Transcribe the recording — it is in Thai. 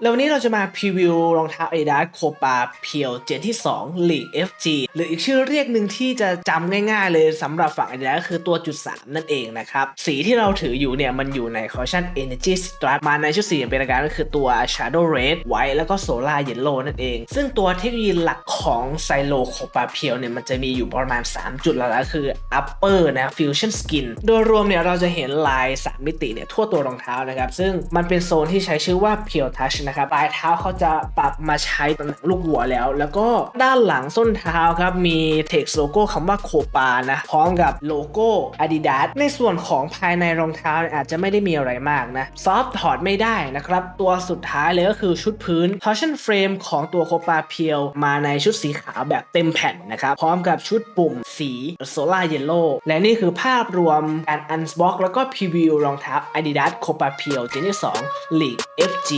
แล้ววันนี้เราจะมาพรีวิวรองเท้า Adidas Copa p e e l เจนที่ 2 League FG หรืออีกชื่อเรียกหนึ่งที่จะจำง่ายๆเลยสำหรับฝั่ง Adidas ก็คือตัวจุด 3 นั่นเองนะครับ สีที่เราถืออยู่เนี่ย มันอยู่ในคอลชั่น Energy Strap มาในชุดสีเป็นอาการก็คือตัว Shadow Red White แล้วก็ Solar Yellow นั่นเอง ซึ่งตัวเทคโนโลยีหลักข ของ Silo Copa p e e l เนี่ยมันจะมีอยู่ประมาณ 3 จุดหลักๆคือ Upper นะ Fusion Skin โดยรวมเนี่ยเราจะเห็นลาย 3 มิติเนี่ยทั่วตัวรองเท้านะครับ ซึ่งมันเป็นโซนที่ใช้ชื่อว่า Pure Touch นะครับปลายเท้าเขาจะปรับมาใช้ตำแหน่งลูกหัวแล้ว แล้วก็ด้านหลังส้นเท้าครับ มี text โลโก้คำว่าโคปานะ พร้อมกับโลโก้ Adidas ในส่วนของภายในรองเท้าเนี่ยอาจจะไม่ได้มีอะไรมากนะซอฟถอดไม่ได้นะครับ ตัวสุดท้ายเลยก็คือชุดพื้น torsion frame ของตัวโคปาเพียวมาในชุดสีขาวแบบเต็มแผ่นนะครับ พร้อมกับชุดปุ่มสีโซลาร์เยลโล่และนี่คือภาพรวมการอันสบ็อกแล้วก็พรีวิวรองเท้า Adidas Copa p i e l เจนที่2 League FG